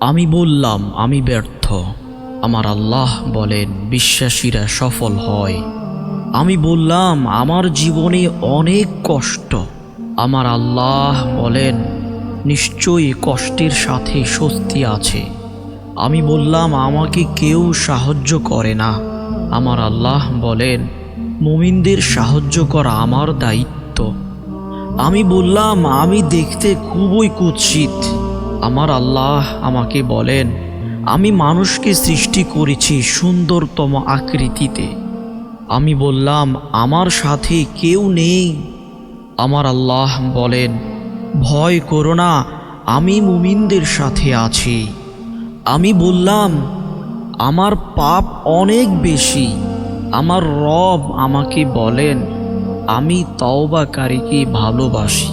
আমি বললাম, আমি ব্যর্থ। আমার আল্লাহ বলেন, বিশ্বাসীরা সফল হয়। আমি বললাম, আমার জীবনে অনেক কষ্ট। আমার আল্লাহ বলেন, নিশ্চয়ই কষ্টের সাথে স্বস্তি আছে। আমি বললাম, আমাকে কেউ সাহায্য করে না। আমার আল্লাহ বলেন, মুমিনদের সাহায্য করা আমার দায়িত্ব। আমি বললাম, আমি দেখতে খুবই কুৎসিত। আমার আল্লাহ আমাকে বলেন, আমি মানুষকে সৃষ্টি করেছি সুন্দরতম আকৃতিতে। আমি বললাম, আমার সাথে কেউ নেই। আমার আল্লাহ বলেন, ভয় করো না, আমি মুমিনদের সাথে আছি। আমি বললাম, আমার পাপ অনেক বেশি। আমার রব আমাকে বলেন, আমি তওবাকারীকে ভালোবাসি।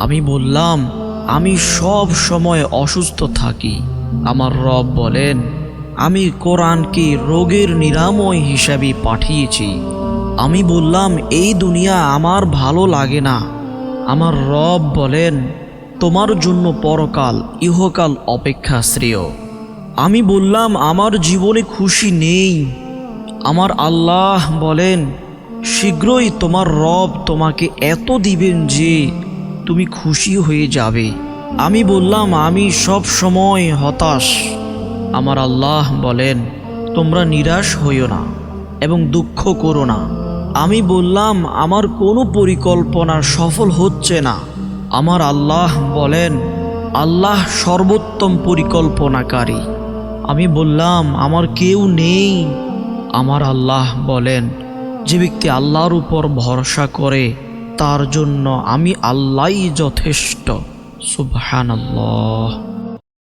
আমি বললাম আমি সব সময় অসুস্থ থাকি। আমার রব বলেন, আমি কোরআনকে রোগের নিরাময় হিসাবে পাঠিয়েছি। আমি বললাম, এই দুনিয়া আমার ভালো লাগে না। আমার রব বলেন, তোমার জন্য পরকাল, ইহকাল অপেক্ষা শ্রেয় আমি বললাম, আমার জীবনে খুশি নেই। আমার আল্লাহ বলেন, শীঘ্রই তোমার রব তোমাকে এত দিবেন যে তুমি খুশি হয়ে যাবে। আমি বললাম, আমি সব সময় হতাশ। আমার আল্লাহ বলেন, তোমরা নিরাশ হইও না এবং দুঃখ করো না। আমি বললাম, আমার কোনো পরিকল্পনা সফল হচ্ছে না। আমার আল্লাহ বলেন, আল্লাহ সর্বোত্তম পরিকল্পনাকারী। আমি বললাম, আমার কেউ নেই। আমার আল্লাহ বলেন, যে ব্যক্তি আল্লাহর উপর ভরসা করে, তার জন্য আমি আল্লাহই যথেষ্ট। سبحان الله.